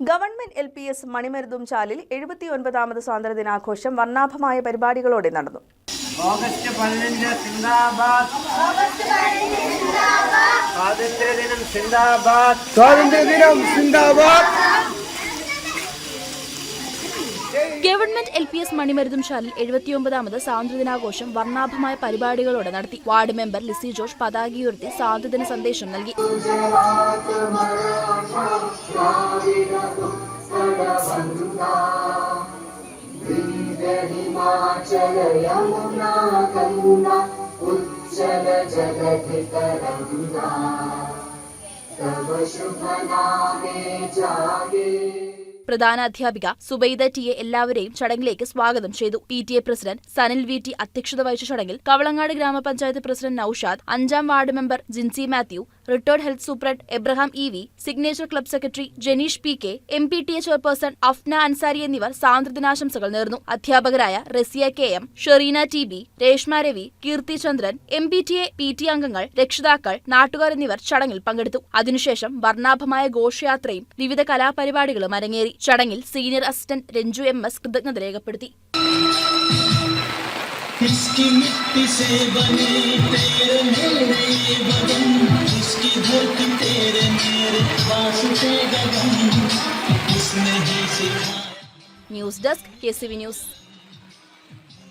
Government L P S മണിമരുതും ചാലിൽ എഴുപത്തിയൊൻപതാമത് സ്വാതന്ത്ര്യദിനാഘോഷം വർണാഭമായ പരിപാടികളോടെ നടന്നു. ഓഗസ്റ്റ് പതിനഞ്ച് സിന്ദാബാദ്. സ്വാതന്ത്ര്യദിനം സിന്ദാബാദ്. സ്വാതന്ത്ര്യദിനം സിന്ദാബാദ്. ഗവൺമെന്റ് എൽ പി എസ് മണിമരുതും ശാലിൽ എഴുപത്തിയൊമ്പതാമത് സ്വാതന്ത്ര്യദിനാഘോഷം വർണ്ണാഭമായ പരിപാടികളോടെ നടത്തി വാർഡ് മെമ്പർ ലിസി ജോർജ് പതാകയുയർത്തി സ്വാതന്ത്ര്യദിന സന്ദേശം നൽകി हिमाचल यमुना गङ्गा उज्जल जगतितरङ्गा तव शुभ नामे जागे പ്രധാന അധ്യാപിക സുബൈദ ടി എ എല്ലാവരെയും ചടങ്ങിലേക്ക് സ്വാഗതം ചെയ്തു. P T A president Sanil V T അധ്യക്ഷത വഹിച്ച ചടങ്ങിൽ കവളങ്ങാട് ഗ്രാമപഞ്ചായത്ത് പ്രസിഡന്റ് നൌഷാദ് അഞ്ചാം ward member Jincy Mathew retired health superintendent Abraham E V signature club secretary Janeesh P K M P T A chairperson Afna Ansari എന്നിവർ സ്വാതന്ത്ര്യദിനാശംസകൾ നേർന്നു അധ്യാപകരായ Raziya K M Shereena T B Reshma Ravi Keerthi Chandran M P T A P T അംഗങ്ങൾ രക്ഷിതാക്കൾ നാട്ടുകാർ എന്നിവർ ചടങ്ങിൽ പങ്കെടുത്തു അതിനുശേഷം വർണ്ണാഭമായ ഘോഷയാത്രയും വിവിധ കലാപരിപാടികളും അരങ്ങേറി ചടങ്ങിൽ senior assistant Renju M S കൃതജ്ഞത രേഖപ്പെടുത്തി इसकी मिट्टी से बने तेरे मेरे ये बदन इसकी धरती तेरे मेरे वास्ते गगन इसने ही सिखाया news desk K C V news